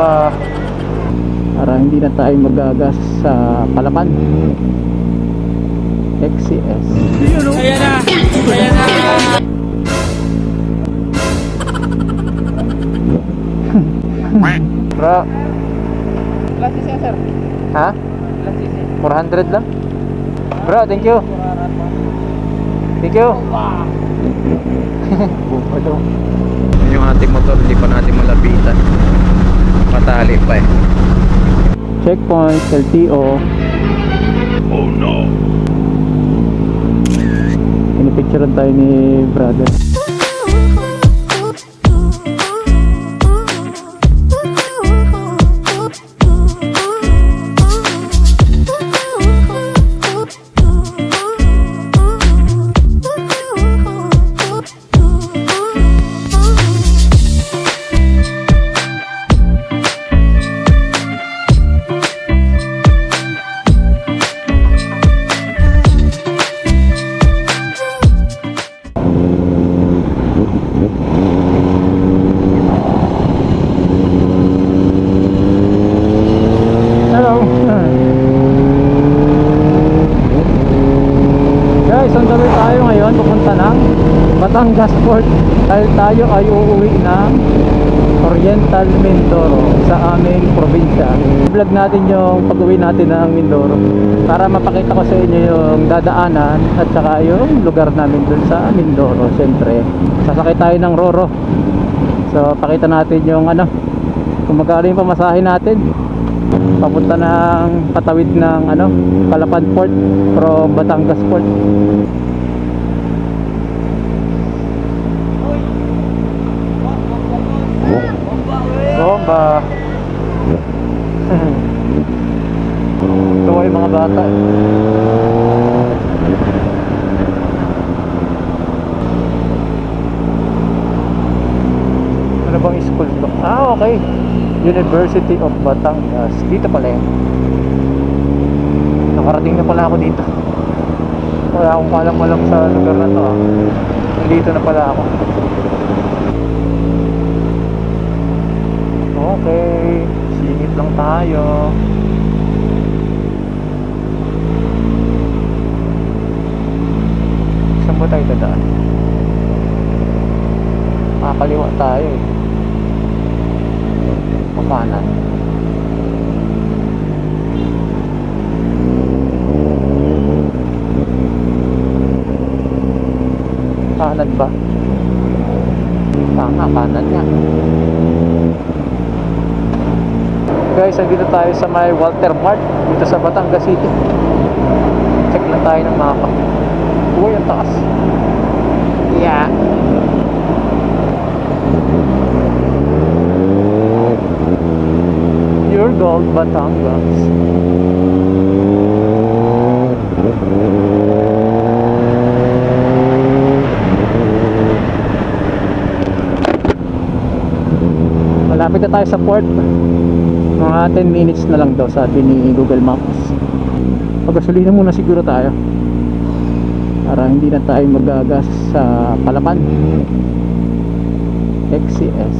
Bomba. Para hindi na tayo magagas sa palapan. XCS. Ayan na! Ayan na! Bro, Ilan sisi sir? ha? Ilan sisi? 400 lang? Bro, thank you. Thank you. Bomba daw. Yung ating motor, hindi pa natin malapitan. Matali pa eh. Checkpoint, LTO. Oh no! Pinipicturean tayo ni brother. Batangas Port dahil tayo ay uuwi ng Oriental Mindoro sa aming probinsya. Vlog natin yung pag-uwi natin ng Mindoro para mapakita ko sa inyo yung dadaanan at saka yung lugar namin dun sa Mindoro. Siyempre, sasakay tayo ng Roro. So, pakita natin yung ano, kung magkano yung pamasahe natin papunta ng patawid ng ano Palapan Port from Batangas Port bomba tuwa yung mga bata ano bang school to? ah okay University of Batangas. Dito pala yan. Nakarating na pala ako dito. Wala akong kalam-malam sa lugar na to ah. Dito na pala ako. Okay. Singit lang tayo. Saan ba tayo dadaan? Makakaliwa tayo eh. Papanan. Kanan ba? Tama, kanan nga. Guys, andito tayo sa may Walter Mart dito sa Batangas City. Check lang tayo ng mapa. Uy, ang taas. Yeah. Your Gold Batangas. Malapit na tayo sa port. Mga 10 minutes na lang daw sabi ni Google Maps. Pagasolina muna siguro tayo. Para hindi na tayo magagas sa Palapan. XCS.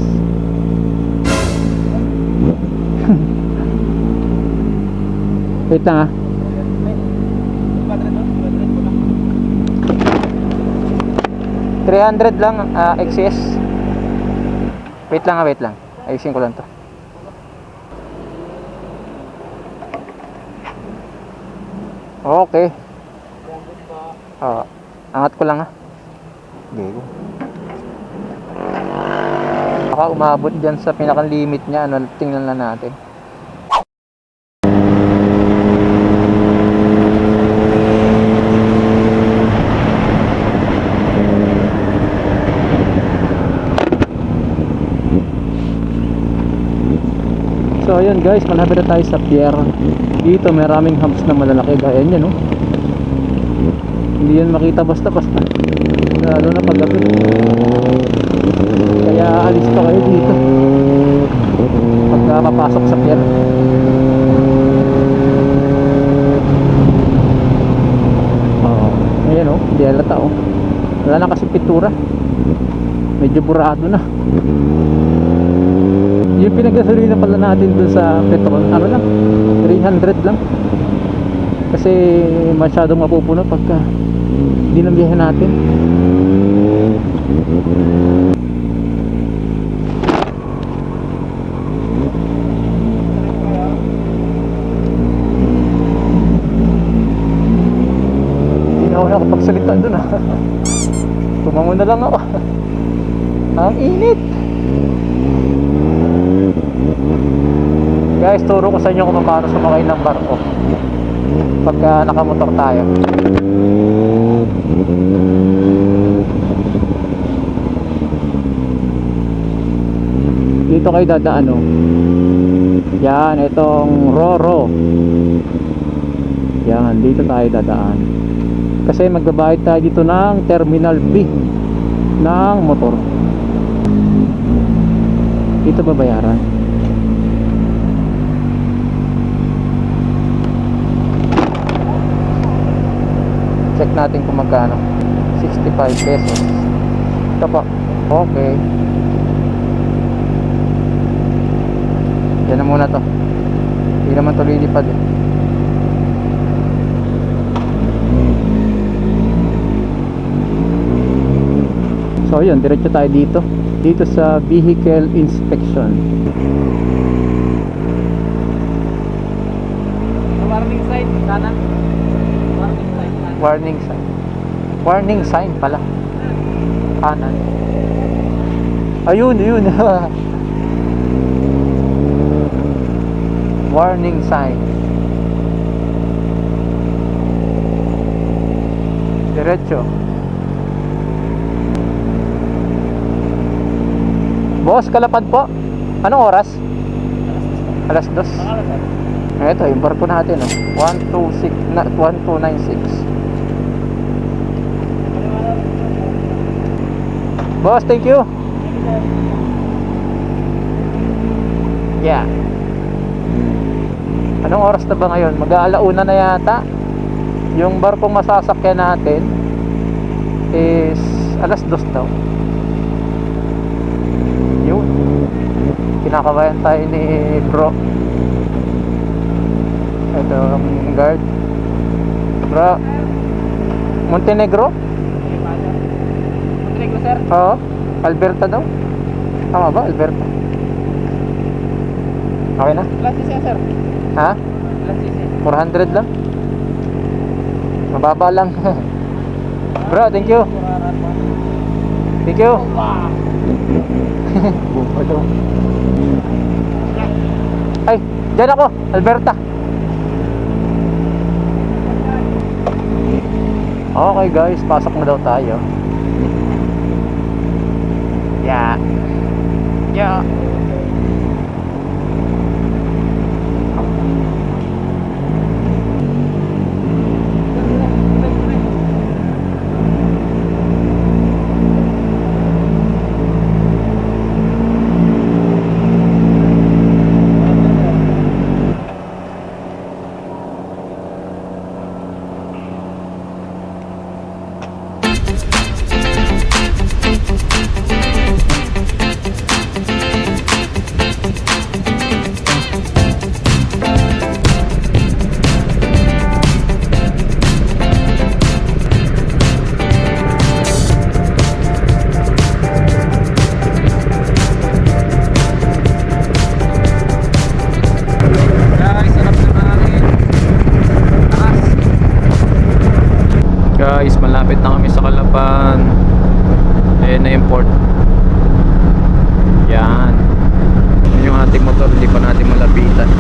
Wait lang ah. Quadrat, 300 quadrat. lang ah, XCS. Wait lang ah, wait lang. Ayusin ko lang to. Okay. Ah, angat ko lang ah. Gego. Baka umabot dyan sa pinaka limit niya. Ano, tingnan lang natin. So ayun guys, malapit na tayo sa pier. Dito maraming hubs na malalaki gaya niyan, no. Hindi yan makita basta-basta. Lalo na pag gabi. Kaya alis pa kayo dito. Pagka papasok sa pier. Oh, ayan oh, hindi halata oh. Wala na kasi pintura. Medyo burado na. Yung pinagasolina pala natin dun sa petrol, ano lang, 300 lang. Kasi masyadong mapupuno pagka dinambihan natin. Nakapagsalita dun ah. Tumango na lang ako. Ang init. Guys, turo ko sa inyo kung paano sumakay ng barko. Pagka nakamotor tayo. Dito kayo dadaan oh. Yan, itong Roro. Yan, dito tayo dadaan. Kasi magbabayad tayo dito ng Terminal B ng motor. Dito babayaran. Check natin kung magkano. 65 pesos. Ito po. Okay. Yan na muna to. Hindi naman to lilipad eh. So yun, diretso tayo dito. Dito sa vehicle inspection. Warning sign, kanan. Warning sign. Warning sign. Pala. Kanan. Ayun, ayun. Warning sign. Diretso. Boss, kalapad po. Anong oras? Alas dos. Pangalan, sir. Ito, yung barko natin, oh. 126, na, 1296. Boss, thank you. Yeah. Anong oras na ba ngayon? Mag-aalauna na yata. Yung barkong masasakyan natin is alas dos daw. Yun. Kinakabayan tayo ni bro. Ito ang guard. Bro. Montenegro? Montenegro, sir. Oo. Alberta daw. Tama ba? Alberta. Okay na? Ilang cc, sir? Ha? Ilang cc? 400 lang? Mababa lang. Bro, thank you. Thank you. Daw. Ay, dyan ako. Alberta. Okay guys, pasok na daw tayo. Yeah. Yeah. Guys, na kami sa Kalapan. Ayan na yung port. Yan. Yun yung ating motor, hindi pa natin malapitan.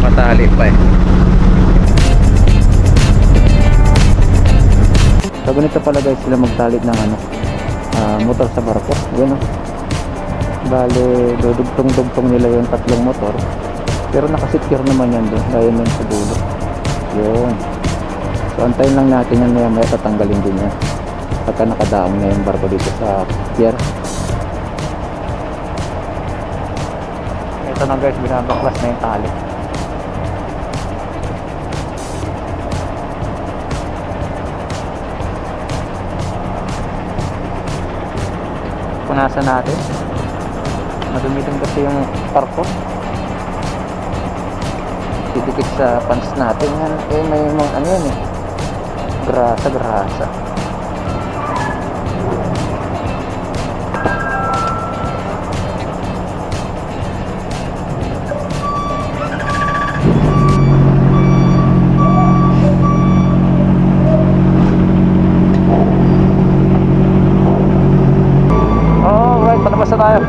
Patali pa eh. So ganito pala guys sila magtalit ng ano, ah, motor sa barko. Yan o. Bale, dudugtong-dugtong nila yung tatlong motor. Pero nakasecure naman yan doon. Gaya nun sa dulo. Yun. So antayin lang natin yan maya maya tatanggalin din yan. Pagka nakadaong na yung barko dito sa pier. Ito na guys, binabaklas na yung tali. Punasan natin. Madumitan kasi yung tarpon. Didikit sa pants natin yan. Eh, may mga ano yan eh. Grasa, grasa. Palabas na tayo.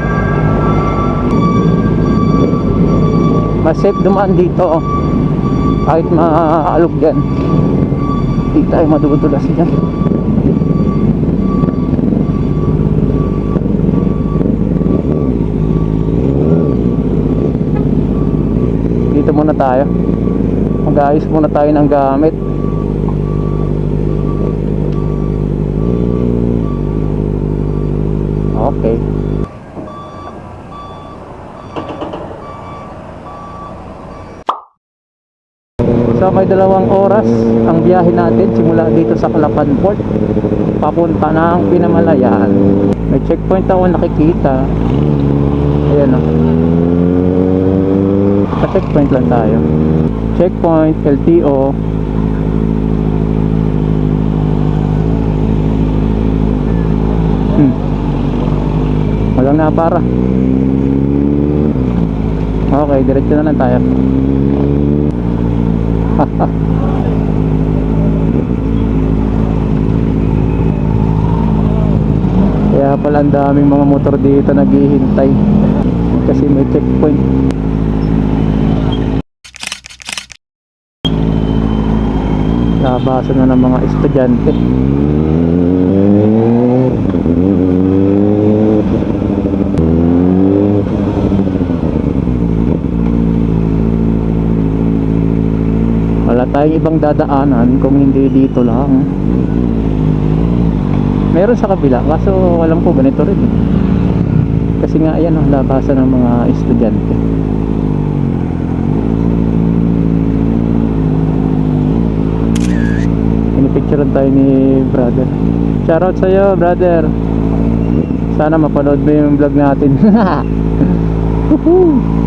Mas dumaan dito. oh. Kahit maalog yan. Hindi tayo madudulas dyan. Dito muna tayo. Mag-ayos muna tayo ng gamit. Okay. So may dalawang oras ang biyahe natin simula dito sa Calapan Port papunta ng Pinamalayan. May checkpoint ako nakikita. Ayan o. Sa checkpoint lang tayo. Checkpoint, LTO. Hmm. Walang na para. Okay, diretso na lang tayo. Kaya pala ang daming mga motor dito naghihintay kasi may checkpoint. Nabasa na ng mga estudyante. Tayong ibang dadaanan kung hindi dito lang. Meron sa kabila, kaso alam ko ganito rin. Kasi nga ayan ang labasan ng mga estudyante. Pinipicturean tayo ni brother. Shoutout sa'yo, brother. Sana mapanood mo yung vlog natin.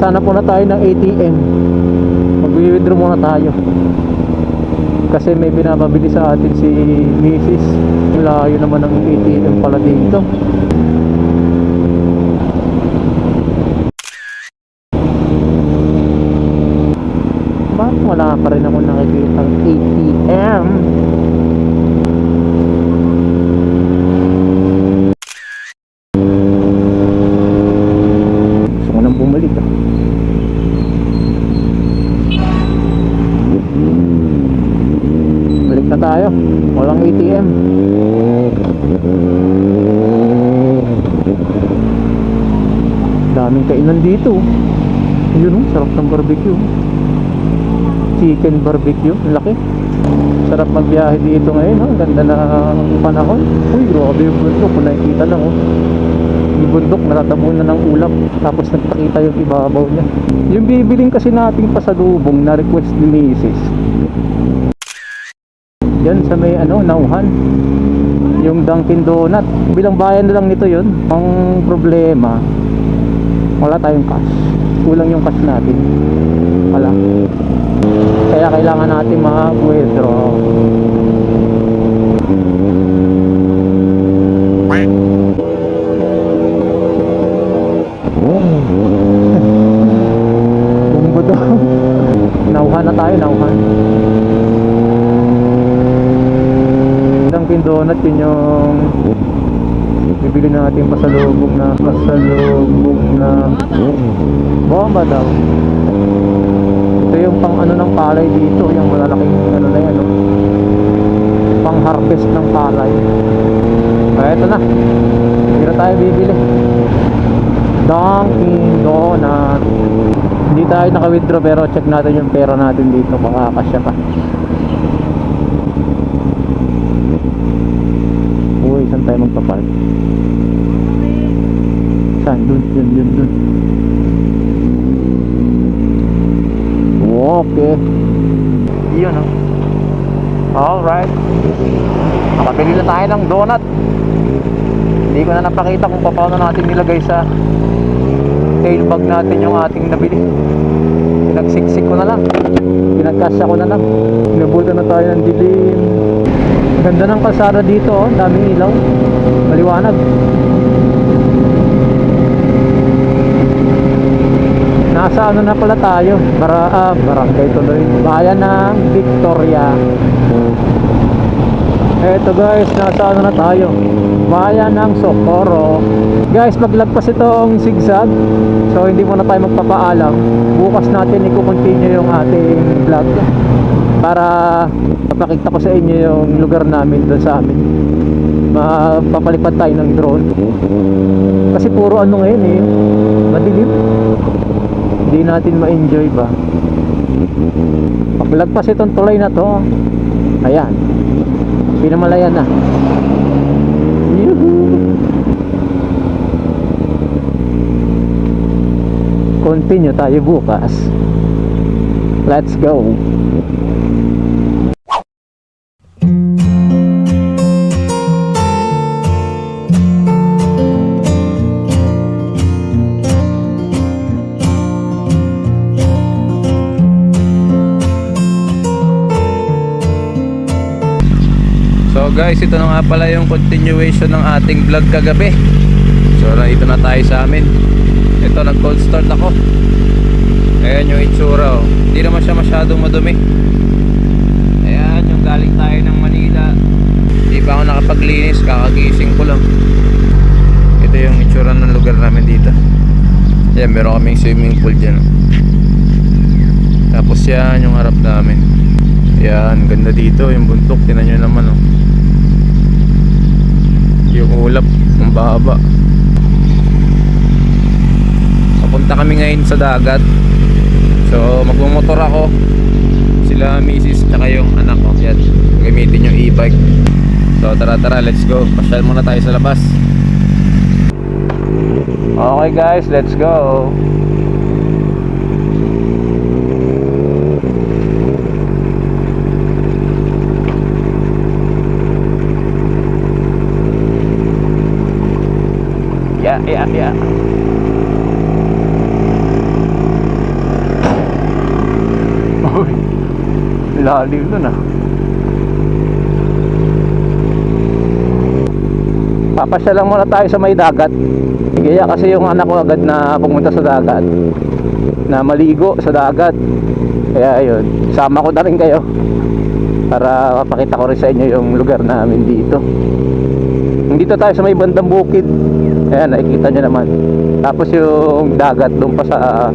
Woohoo! Guys, sana po na tayo ng ATM. Mag-withdraw muna tayo. Kasi may binababili sa atin si Mrs. Layo naman ng ATM pala dito. Bakit wala pa rin ako nakikita ATM? Gusto ko nang bumalik ah. Balik na tayo. Walang ATM. Daming kainan dito. Yun oh, sarap ng barbecue. Chicken barbecue, laki. Sarap magbiyahe dito ngayon, oh. ganda na panahon. Uy, grabe yung bundok, kung nakikita lang oh. Yung bundok, natatabunan ng ulap, tapos nagpakita yung ibabaw niya. Yung bibiling kasi nating pasalubong na request ni Mrs. Yan sa may ano, nauhan. Yung Dunkin Donut. Bilang bayan na lang nito yun. Ang problema, wala tayong cash. Kulang yung cash natin. Wala. Kaya kailangan natin mag-withdraw. Nauhan na tayo, nauhan. Dunkin Donut yun yung bibili natin pasalubog na pasalubog na bomba daw. Ito yung pang ano ng palay dito yung malalaking ano na yan no? pang harvest ng palay. Kaya ito na. Hindi na tayo bibili. Dunkin Donut dito tayo naka-withdraw pero check natin yung pera natin dito. Baka kasya pa. Uy, saan tayo magpapark? Saan? Dun, dun, dun, dun. Okay. Yun oh. Alright. Nakabili na tayo ng donut. Hindi ko na napakita kung paano natin nilagay sa tail bag natin yung ating nabili. Pinagsiksik ko na lang. Pinagkasya ko na lang. Nabutan na tayo ng dilim. Ganda ng kalsada dito, oh. daming ilaw. Maliwanag. Nasa ano na pala tayo? Bara, ah, barangay tuloy. Bayan ng Victoria. Eto guys, nasa ano na tayo? Bayan ng Socorro. Guys, maglagpas itong zigzag. So hindi muna tayo magpapaalam. Bukas natin i-continue yung ating vlog para mapakita ko sa inyo yung lugar namin doon sa amin. Mapapalipad tayo ng drone. Kasi puro ano ngayon eh, madilim. Hindi natin ma-enjoy ba? Paglagpas itong tulay na to, ayan, pinamalayan na. Continue tayo bukas. Let's go. Guys, ito na nga pala yung continuation ng ating vlog kagabi. So nandito na tayo sa amin. Ito nag cold start ako. Ayan yung itsura oh. Hindi naman siya masyadong madumi. Ayan yung galing tayo ng Manila. Hindi pa ako nakapaglinis, kakagising ko lang. Ito yung itsura ng lugar namin dito. Ayan, meron kaming swimming pool dyan. Tapos yan yung harap namin. Yan, ganda dito yung bundok. Tinan nyo naman oh. Yung ulap, ang baba. Papunta kami ngayon sa dagat. So, magmumotor ako. Sila misis tsaka yung anak ko. Yan, gamitin yung e-bike. So, tara tara, let's go. Pasyal muna tayo sa labas. Okay guys, let's go. Yeah, yeah. Uy, lalim nun ah. Papasya lang muna tayo sa may dagat. Kaya kasi yung anak ko agad na pumunta sa dagat. Na maligo sa dagat. Kaya ayun, sama ko na rin kayo. Para mapakita ko rin sa inyo yung lugar namin dito. Dito tayo sa may bandang bukid. Ayan, nakikita nyo naman. Tapos yung dagat doon pa sa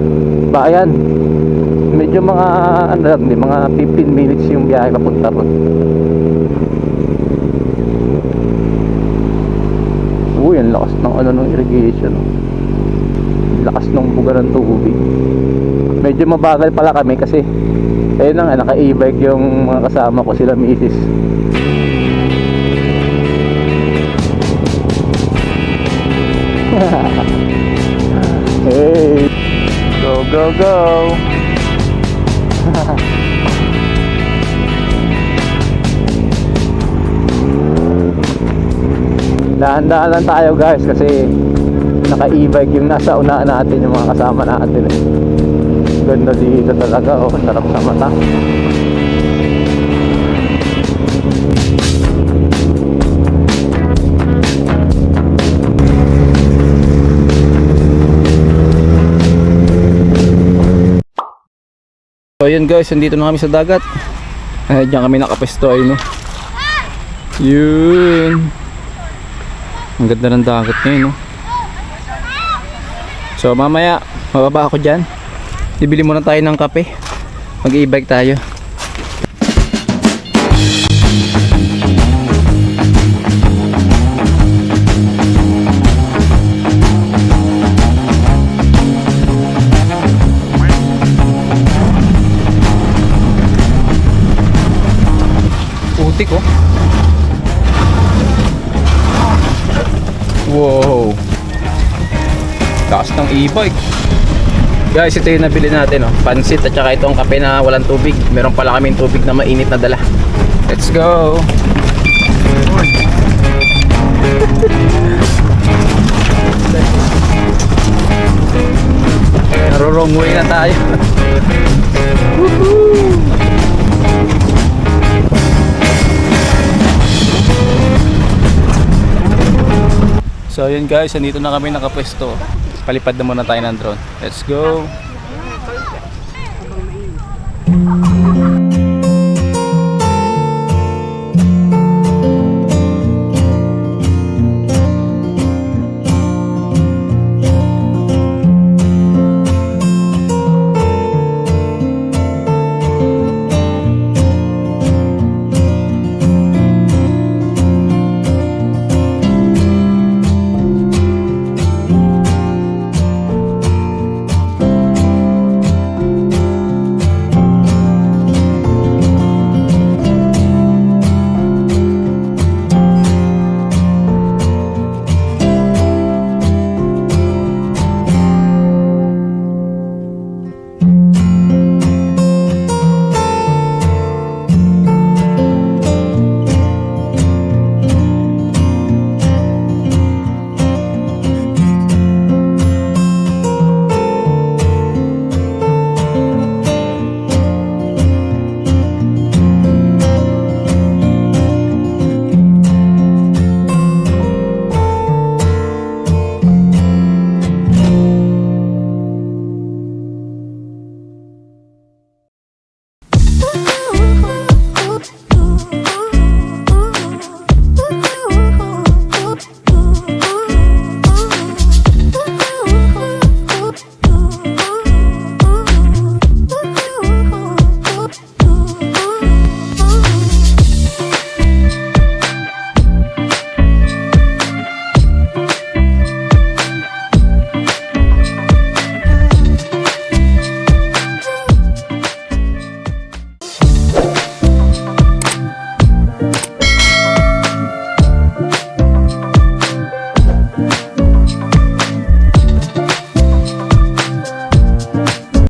bayan. Medyo mga ano lang, mga 15 minutes yung biyahe papunta ron. Uy, ang lakas ng ano ng irrigation. Lakas ng buga ng tubig. Medyo mabagal pala kami kasi ayun na nga, naka-e-bike yung mga kasama ko sila misis. Go go. Dahan-dahan lang tayo guys kasi naka-e-bike yung nasa unaan natin yung mga kasama natin. Ganda dito talaga oh, sarap sa mata. Yun guys, nandito na kami sa dagat. Eh, diyan kami nakapesto ay no. Yun. Ang ganda ng dagat ngayon no. So mamaya, mababa ako dyan. Bibili muna tayo ng kape. Mag e-bike tayo. E-bike. Guys, ito yung nabili natin, oh. Pansit at saka itong kape na walang tubig. Meron pala kaming tubig na mainit na dala. Let's go! Naro-wrong way na tayo. So yun guys, nandito na kami nakapwesto palipad na muna tayo ng drone. Let's go! Ah.